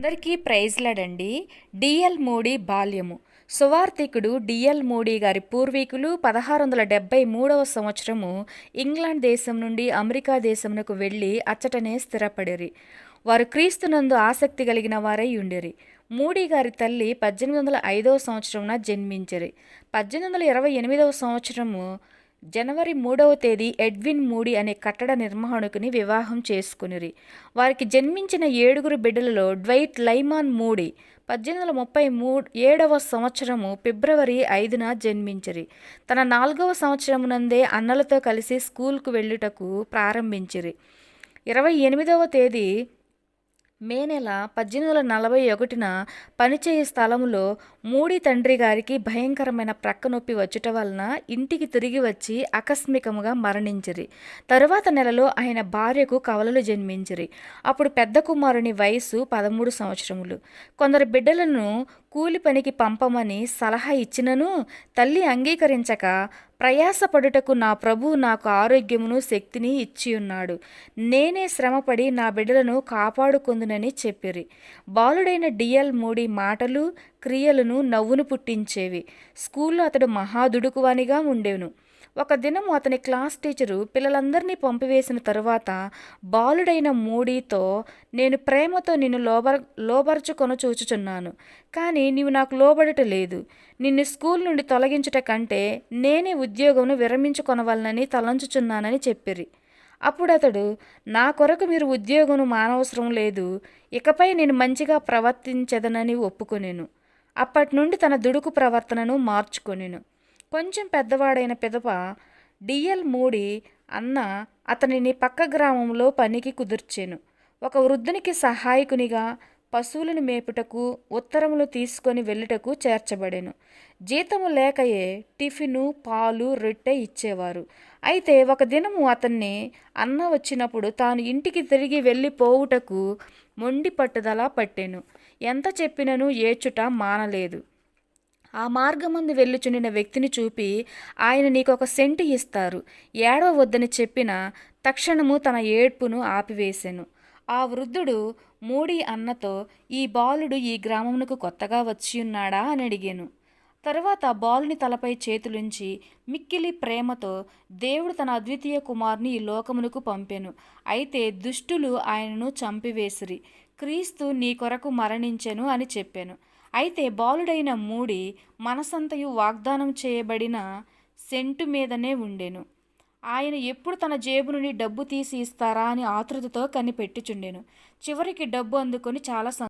అందరికీ ప్రైజ్లాడండి డిఎల్ మోడీ బాల్యము. సువార్థికుడు డిఎల్ మోడీ గారి పూర్వీకులు పదహారు వందల డెబ్బై మూడవ సంవత్సరము ఇంగ్లాండ్ దేశం నుండి అమెరికా దేశమునకు వెళ్ళి అచ్చటనే స్థిరపడిరి. వారు క్రీస్తునందు ఆసక్తి కలిగిన వారై ఉండిరి. మూడీ గారి తల్లి పద్దెనిమిది వందల ఐదవ సంవత్సరమున జన్మించిరి. పద్దెనిమిది వందల ఇరవై ఎనిమిదవ సంవత్సరము జనవరి మూడవ తేదీ ఎడ్విన్ మూడీ అనే కట్టడ నిర్మాణకుని వివాహం చేసుకునిరి. వారికి జన్మించిన ఏడుగురు బిడ్డలలో డ్వైట్ లైమాన్ మూడీ పద్దెనిమిది వందల ముప్పై మూడు ఏడవ సంవత్సరము ఫిబ్రవరి ఐదున జన్మించిరి. తన నాలుగవ సంవత్సరమునందే అన్నలతో కలిసి స్కూల్కు వెళ్ళుటకు ప్రారంభించిరి. ఇరవై ఎనిమిదవ తేదీ మే నెల పద్దెనిమిది వందల నలభై ఒకటిన పనిచేయ స్థలములో మూడి తండ్రి గారికి భయంకరమైన ప్రక్కనొప్పి వచ్చుట వలన ఇంటికి తిరిగి వచ్చి ఆకస్మికముగా మరణించిరి. తరువాత నెలలో ఆయన భార్యకు కవలలు జన్మించిరి. అప్పుడు పెద్ద కుమారుని వయసు పదమూడు సంవత్సరములు. కొందరు బిడ్డలను కూలి పనికి పంపమని సలహా ఇచ్చినను తల్లి అంగీకరించక ప్రయాసపడుటకు నా ప్రభు నాకు ఆరోగ్యమును శక్తిని ఇచ్చి ఉన్నాడు. నేనే శ్రమపడి నా బిడ్డలను కాపాడుకుందునని చెప్పిరి. బాలుడైన డిఎల్ మూడి మాటలు క్రియలను నవ్వును పుట్టించేవి. స్కూల్లో అతడు మహాదుడుకువానిగా ఉండేను. ఒక దినము అతని క్లాస్ టీచరు పిల్లలందరినీ పంపివేసిన తరువాత బాలుడైన మూడీతో నేను ప్రేమతో నిన్ను లోబర్ లోబరచుకొన చూచుచున్నాను కానీ నీవు నాకు లోబడట లేదు. నిన్ను స్కూల్ నుండి తొలగించుట కంటే నేనే ఉద్యోగంను విరమించుకొనవలనని తలంచుచున్నానని చెప్పిరి. అప్పుడు అతడు నా కొరకు మీరు ఉద్యోగం మానవసరం లేదు. ఇకపై నేను మంచిగా ప్రవర్తించదనని ఒప్పుకొనేను. అప్పటి నుండి తన దుడుకు ప్రవర్తనను మార్చుకొనెను. కొంచెం పెద్దవాడైన పిదప డిఎల్ మూడి అన్న అతనిని పక్క గ్రామంలో పనికి కుదుర్చాను. ఒక వృద్ధునికి సహాయకునిగా పశువులను మేపుటకు ఉత్తరములు తీసుకొని వెళ్ళుటకు చేర్చబడెను. జీతము లేకయే టిఫిను పాలు రొట్టె ఇచ్చేవారు. అయితే ఒక దినము అతన్ని అన్న వచ్చినప్పుడు తాను ఇంటికి తిరిగి వెళ్ళిపోవుటకు మొండి పట్టుదల పట్టెను. ఎంత చెప్పినను ఏచుట మానలేదు. ఆ మార్గమందు వెళ్ళుచుండిన వ్యక్తిని చూపి ఆయన నీకు ఒక సెంటు ఇస్తారు. ఏడవ వద్దని చెప్పిన తక్షణము తన ఏడ్పును ఆపివేశాను ఆ వృద్ధుడు మూడి అన్నతో ఈ బాలుడు ఈ గ్రామమునకు కొత్తగా వచ్చి ఉన్నాడా అని అడిగాను. తరువాత బాలుని తలపై చేతులుంచి మిక్కిలి ప్రేమతో దేవుడు తన అద్వితీయ కుమార్ని ఈ లోకమునకు పంపెను. అయితే దుష్టులు ఆయనను చంపివేసిరి. క్రీస్తు నీ కొరకు మరణించెను అని చెప్పాను. అయితే బాలుడైన మూడి మనసంతయు వాగ్దానం చేయబడిన సెంటు మీదనే ఉండెను. ఆయన ఎప్పుడు తన జేబు నుండి డబ్బు తీసి ఇస్తారా అని ఆతృతతో కనిపెట్టుచుండెను. చివరికి డబ్బు అందుకొని చాలా